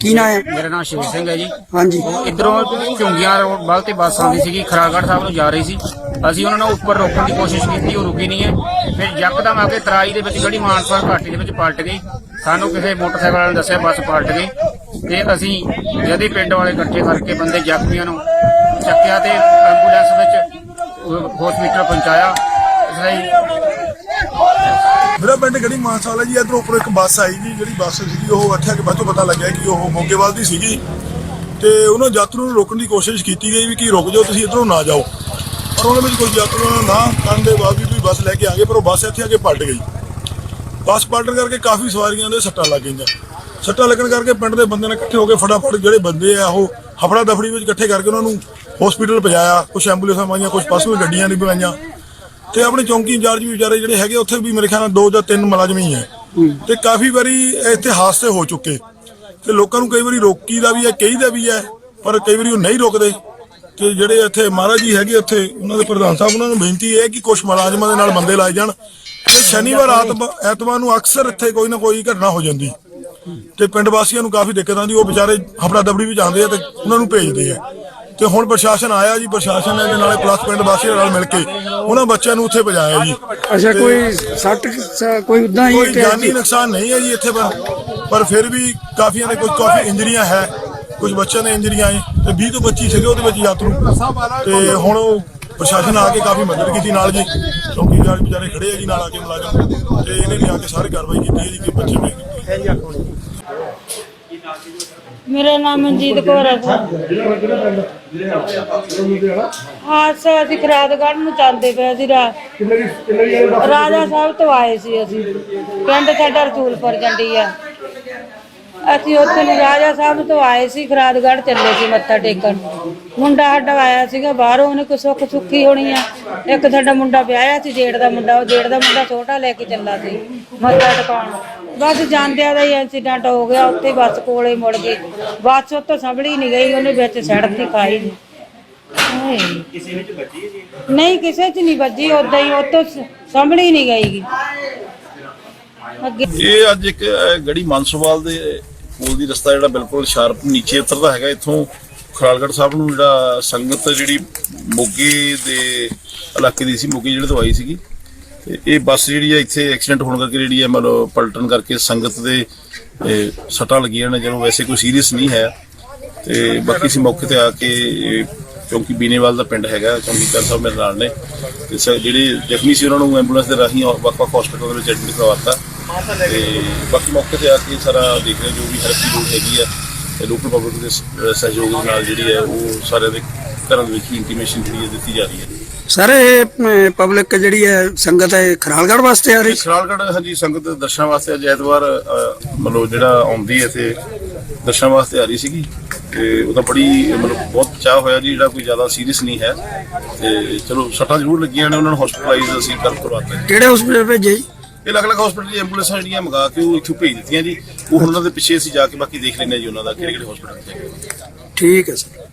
ਕੀ ਨਾਂ ਹੈ? ਮੇਰਾ ਨਾਮ ਸ਼ੇਰ ਸਿੰਘ ਹੈ ਜੀ। ਹਾਂਜੀ। ਇਧਰੋਂ ਝੁੰਗੀਆਂ ਰੋਡ ਵੱਲ ਤੇ ਬੱਸ ਆਉਂਦੀ ਸੀਗੀ ਖਰਾਗੜ੍ਹ ਸਾਹਿਬ ਨੂੰ ਜਾ ਰਹੀ ਸੀ। ਅਸੀਂ ਉਹਨਾਂ ਨੂੰ ਉੱਪਰ ਰੋਕਣ ਦੀ ਕੋਸ਼ਿਸ਼ ਕੀਤੀ ਉਹ ਰੁਕੀ ਨਹੀਂ ਹੈ। ਫਿਰ ਯਕਦਮ ਆ ਕੇ ਤਰਾਈ ਦੇ ਵਿੱਚ ਜਿਹੜੀ ਮਾਨਸਾ ਘਾਟੀ ਦੇ ਵਿੱਚ ਪਲਟ ਗਈ। ਸਾਨੂੰ ਕਿਸੇ ਮੋਟਰਸਾਈਕਲ ਵਾਲੇ ਨੇ ਦੱਸਿਆ ਬੱਸ ਪਲਟ ਗਈ। ਤੇ ਅਸੀਂ ਜਦੀ ਪਿੰਡ ਵਾਲੇ ਇਕੱਠੇ ਕਰਕੇ ਬੰਦੇ ਜ਼ਖਮੀਆਂ ਨੂੰ ਚੱਕਿਆ ਤੇ ਐਂਬੂਲੈਂਸ ਵਿੱਚ ਹਸਪੀਟਲ ਪਹੁੰਚਾਇਆ। ਇਸ ਲਈ ਮੇਰਾ ਪਿੰਡ ਗੜੀ ਮਾਨਸਾ ਵਾਲਾ ਜੀ, ਇਧਰੋਂ ਉੱਪਰ ਇੱਕ ਬੱਸ ਆਈ ਜੀ, ਜਿਹੜੀ ਬੱਸ ਸੀਗੀ, ਉਹ ਇੱਥੇ ਆ ਕੇ ਬਾਅਦ ਚੋਂ ਪਤਾ ਲੱਗਿਆ ਕਿ ਉਹ ਮੋਗੇਵਾਲ ਦੀ ਸੀਗੀ। ਤੇ ਉਹਨਾਂ ਯਾਤਰੂ ਨੂੰ ਰੋਕਣ ਦੀ ਕੋਸ਼ਿਸ਼ ਕੀਤੀ ਗਈ ਵੀ ਕਿ ਰੁਕ ਜਾਓ, ਤੁਸੀਂ ਇਧਰੋਂ ਨਾ ਜਾਓ। ਪਰ ਉਹਨਾਂ ਵਿੱਚ ਕੋਈ ਯਾਤਰੂ ਨਾ ਕਰਨ ਦੇ ਬਾਵਜੂਦ ਵੀ ਬੱਸ ਲੈ ਕੇ ਆ ਗਏ, ਪਰ ਉਹ ਬੱਸ ਇੱਥੇ ਆ ਕੇ ਪਲਟ ਗਈ। ਬੱਸ ਪਲਟਣ ਕਰਕੇ ਕਾਫੀ ਸਵਾਰੀਆਂ ਦੇ ਸੱਟਾਂ ਲੱਗ ਗਈਆਂ। ਸੱਟਾਂ ਲੱਗਣ ਕਰਕੇ ਪਿੰਡ ਦੇ ਬੰਦੇ ਨੇ ਇਕੱਠੇ ਹੋ ਕੇ ਫਟਾਫਟ ਜਿਹੜੇ ਬੰਦੇ ਆ, ਉਹ ਹਫੜਾ ਦਫੜੀ ਵਿੱਚ ਇਕੱਠੇ ਕਰਕੇ ਉਹਨਾਂ ਨੂੰ ਹਸਪੀਟਲ ਪਹੁੰਚਾਇਆ ਕੁਝ ਐਂਬੂਲੈਂਸਾਂ ਆਈਆਂ ਕੁਝ ਪਰਸਨਲ ਗੱਡੀਆਂ ਨਹੀਂ ਬੁਲਾਈਆਂ ਤੇ ਆਪਣੇ ਚੌਂਕੀ ਇੰਚਾਰਜ ਵੀ ਵਿਚਾਰੇ ਜਿਹੜੇ ਹੈਗੇ ਉੱਥੇ ਵੀ ਮੇਰੇ ਖਿਆਲ ਨਾਲ ਦੋ ਜਾਂ ਤਿੰਨ ਮੁਲਾਜ਼ਮ ਹੀ ਹੈ। ਤੇ ਕਾਫੀ ਵਾਰੀ ਇੱਥੇ ਹਾਦਸੇ ਹੋ ਚੁੱਕੇ। ਤੇ ਲੋਕਾਂ ਨੂੰ ਕਈ ਵਾਰੀ ਰੋਕੀ ਦਾ ਵੀ ਹੈ ਕਹੀਦਾ ਵੀ ਹੈ ਪਰ ਕਈ ਵਾਰੀ ਉਹ ਨਹੀਂ ਰੁਕਦੇ। ਕਿ ਜਿਹੜੇ ਇੱਥੇ ਮਹਾਰਾਜ ਜੀ ਹੈਗੇ ਉੱਥੇ ਉਹਨਾਂ ਦੇ ਪ੍ਰਧਾਨ ਸਾਹਿਬ ਉਹਨਾਂ ਨੂੰ ਬੇਨਤੀ ਹੈ ਕਿ ਕੁਝ ਮੁਲਾਜ਼ਮਾਂ ਦੇ ਨਾਲ ਬੰਦੇ ਲਾਏ ਜਾਣ। ਤੇ ਸ਼ਨੀਵਾਰ ਆਤਮ- ਐਤਵਾਰ ਨੂੰ ਅਕਸਰ ਇੱਥੇ ਕੋਈ ਨਾ ਕੋਈ ਘਟਨਾ ਹੋ ਜਾਂਦੀ। ਤੇ ਪਿੰਡ ਵਾਸੀਆਂ ਨੂੰ ਕਾਫੀ ਦਿੱਕਤ ਆਉਂਦੀ ਉਹ ਵਿਚਾਰੇ ਹਫੜਾ ਦਬੜੀ ਵਿੱਚ ਆਉਂਦੇ ਆ ਤੇ ਉਹਨਾਂ ਨੂੰ ਭੇਜਦੇ ਆ। ਤੇ ਹੁਣ ਪ੍ਰਸ਼ਾਸਨ ਆਇਆ ਜੀ ਪ੍ਰਸ਼ਾਸਨ ਨੇ ਇਹਦੇ ਨਾਲੇ ਪਲੱਸ ਪਿੰਡ ਵਾਸੀਆਂ ਨਾਲ ਮਿਲ ਕੇ ਉਹਨਾਂ ਬੱਚਿਆਂ ਨੂੰ ਉੱਥੇ ਪਹੁੰਚਾਇਆ ਜੀ। ਅੱਛਾ ਕੋਈ ਸੱਟ ਸ- ਕੋਈ ਉਦਾਂ ਹੀ ਕੋਈ ਕਿ- ਜਾਨੀ ਨੁਕਸਾਨ ਨਹੀਂ ਹੈ ਜੀ ਇੱਥੇ ਪਰ ਪਰ ਫਿਰ ਵੀ ਕਾਫੀਆਂ ਦੇ ਕੁਝ ਕਾਫੀ ਇੰਜਰੀਆਂ ਹੈ। ਕੁਝ ਬੱਚਿਆਂ ਦੇ ਇੰਜਰੀਆਂ ਹੈ ਤੇ 20 ਤੋਂ 25 ਸੀਗੇ ਉਹਦੇ ਵਿੱਚ ਯਾਤਰੂ ਤੇ ਹੁਣ ਉਹ ਪ੍ਰਸ਼ਾਸਨ ਆ ਕੇ ਕਾਫੀ ਮਦਦ ਕੀਤੀ ਨਾਲ ਜੀ। ਚੌਕੀਦਾਰ ਵਿਚਾਰੇ ਖੜੇ ਆ ਜੀ ਨਾਲ ਆ ਕੇ ਮੁਲਾਜ਼ਮ। ਤੇ ਇਹਨੇ ਵੀ ਆ ਕੇ ਸਾਰੀ ਕਾਰਵਾਈ ਕੀਤੀ ਹੈ ਜੀ ਕਿ ਬੱਚੇ ਵੀ ਮੇਰਾ ਨਾਮ ਮਨਜੀਤ ਕੌਰ ਹੈ ਸਰ ਹਾਦਸਾ ਅਸੀਂ ਖਰਾਦਗੜ੍ਹ ਨੂੰ ਚੱਲਦੇ ਪਏ ਸੀ ਰਾਜਾ ਸਾਹਿਬ ਤੋਂ ਆਏ ਸੀ ਅਸੀਂ। ਪਿੰਡ ਸਾਡਾ ਰਸੂਲਪੁਰ ਜੰਡੀ ਆ। ਅਸੀਂ ਉੱਥੇ ਰਾਜਾ ਸਾਹਿਬ ਤੋਂ ਆਏ ਸੀ ਖਰਾਦਗੜ੍ਹ ਚੱਲੇ ਸੀ ਮੱਥਾ ਟੇਕਣ। ਮੁੰਡਾ ਸਾਡਾ ਆਇਆ ਸੀਗਾ ਬਾਹਰੋਂ ਉਹਨੇ ਕੋਈ ਸੁੱਖ ਸੁੱਖੀ ਹੋਣੀ ਆ। ਇੱਕ ਸਾਡਾ ਮੁੰਡਾ ਵਿਆਹਿਆ ਸੀ ਜੇੜ ਦਾ ਮੁੰਡਾ ਉਹ ਜੇੜ ਦਾ ਮੁੰਡਾ ਛੋਟਾ ਲੈ ਕੇ ਚੱਲਾ ਸੀ ਮੱਥਾ ਟਿਕਾਉਣ। ਬਸ ਜਾਂਦਿਆਂ ਦਾ ਹੀ ਐਕਸੀਡੈਂਟ ਹੋ ਗਿਆ ਉੱਥੇ ਬੱਸ ਕੋਲੇ ਮੁੜ ਗਈ। ਬੱਸ ਉੱਤੋਂ ਸੰਭਲੀ ਨਹੀਂ ਗਈ ਉਹਨੇ ਵਿੱਚ ਸੜਕ ਤੇ ਖਾਈ ਨਹੀਂ ਕਿਸੇ ਵਿੱਚ ਵੱਜੀ ਨਹੀਂ ਕਿਸੇ 'ਚ ਨਹੀਂ ਵੱਜੀ ਉਦਾਂ ਹੀ ਉੱਤੋਂ ਸੰਭਲੀ ਨਹੀਂ ਗਈ ਅੱਗੇ ਇਹ ਅੱਜ ਇੱਕ ਅਹ, ਗੜੀ ਮਾਨਸੋਵਾਲ ਦੇ ਕੋਲ ਦੀ ਰਸਤਾ ਜਿਹੜਾ ਬਿਲਕੁਲ ਸ਼ਾਰਪ ਨੀਚੇ ਉਤਰਦਾ ਹੈਗਾ ਇੱਥੋਂ ਖਰਾਲਗੜ੍ਹ ਸਾਹਿਬ ਨੂੰ ਜਿਹੜਾ ਸੰਗਤ ਜਿਹੜੀ ਮੋਗੇ ਦੇ ਇਲਾਕੇ ਦੀ ਸੀ ਮੋਗੇ ਜਿਹੜੇ ਤੋਂ ਆਈ ਸੀਗੀ ਤੇ ਇਹ ਬੱਸ ਜਿਹੜੀ ਹੈ ਇੱਥੇ ਐਕਸੀਡੈਂਟ ਹੋਣ ਕਰਕੇ ਜਿਹੜੀ ਹੈ ਮਤਲਬ ਪਲਟਣ ਕਰਕੇ ਸੰਗਤ ਦੇ ਸੱਟਾਂ ਲੱਗੀਆਂ ਨੇ ਜਦੋਂ ਵੈਸੇ ਕੋਈ ਸੀਰੀਅਸ ਨਹੀਂ ਹੈ। ਤੇ ਬਾਕੀ ਅਸੀਂ ਮੌਕੇ ਤੇ ਆ ਕੇ ਇਹ, ਕਿਉਂਕਿ ਬੀਨੇਵਾਲ ਦਾ ਪਿੰਡ ਹੈਗਾ ਚੌਂਕੀਦਾਰ ਸਾਹਿਬ ਮੇਰੇ ਨਾਲ ਨੇ। ਤੇ ਸ- ਜਿਹੜੇ ਜ਼ਖਮੀ ਸੀ ਉਹਨਾਂ ਨੂੰ ਐਂਬੂਲੈਂਸ ਦੇ ਰਾਹੀਂ ਵੱਖ-ਵੱਖ ਹਸਪਤਾਲ ਦੇ ਵਿੱਚ ਐਡਮਿਟ ਕਰਵਾਤਾ ਤੇ ਬਾਕੀ ਮੌਕੇ ਤੇ ਆ ਕੇ ਸਾਰਾ ਦੇਖ ਰਹੇ ਜੋ ਵੀ ਹੈਲਪ ਦੀ ਲੋੜ ਹੈਗੀ ਆ ਤੇ ਲੋਕਲ ਪਬਲਿਕ ਦੇ ਸ- ਸਹਿਯੋਗ ਦੇ ਨਾਲ ਜਿਹੜੀ ਹੈ ਉਹ ਸਾਰਿਆਂ ਦੇ ਘਰਾਂ ਦੇ ਵਿੱਚ ਇੰਟੀਮੇਸ਼ਨ ਜਿਹੜੀ ਹੈ ਦਿੱਤੀ ਜਾ ਰਹੀ ਹੈ। ਸਰ ਇਹ ਪਬਲਿਕ ਜਿਹੜੀ ਹੈ ਸੰਗਤ ਹੈ ਖਰਾਲਗੜ੍ਹ ਵਾਸਤੇ ਆ ਰਹੀ? ਖਰਾਲਗੜ੍ਹ ਹਾਂਜੀ ਸੰਗਤ ਦੇ ਦਰਸ਼ਨਾਂ ਵਾਸਤੇ ਅੱਜ ਐਤਵਾਰ ਅ, ਮਤਲਬ ਜਿਹੜਾ ਆਉਂਦੀ ਹੈ ਤੇ ਦਰਸ਼ਨਾਂ ਵਾਸਤੇ ਆ ਰਹੀ ਸੀਗੀ। ਤੇ ਉਹਦਾ ਬੜੀ ਮਤਲਬ ਬਹੁਤ ਚਾਹ ਹੋਇਆ ਜੀ ਜਿਹੜਾ ਕੋਈ ਜ਼ਿਆਦਾ ਸੀਰੀਅਸ ਨਹੀਂ ਹੈ। ਤੇ ਚਲੋ ਸੱਟਾਂ ਜ਼ਰੂਰ ਲੱਗੀਆਂ ਨੇ ਉਹਨਾਂ ਨੂੰ ਹਸਪੀਟਲਾਈਜ਼ ਅਸੀਂ ਕਰ ਕਰਵਾਤਾ ਜੀ ਕਿਹੜੇ ਹਸਪੀਟਲ ਭੇਜੇ ਜੀ? ਇਹ ਅਲੱਗ-ਅਲੱਗ ਹਸਪੀਟਲ ਦੀ ਐਂਬੂਲੈਂਸਾਂ ਜਿਹੜੀਆਂ ਮੰਗਾ ਕੇ ਉਹ ਇੱਥੋਂ ਭੇਜ ਦਿੱਤੀਆਂ ਜੀ। ਉਹ ਹੁਣ ਉਹਨਾਂ ਦੇ ਪਿੱਛੇ ਅਸੀਂ ਜਾ ਕੇ ਬਾਕੀ ਦੇਖ ਲੈਂਦੇ ਹਾਂ ਜੀ ਉਹਨਾਂ ਦਾ ਕਿਹੜੇ ਕਿਹੜੇ ਹਸਪੀਟਲ ਤੇ ਠੀਕ ਹੈ ਸਰ।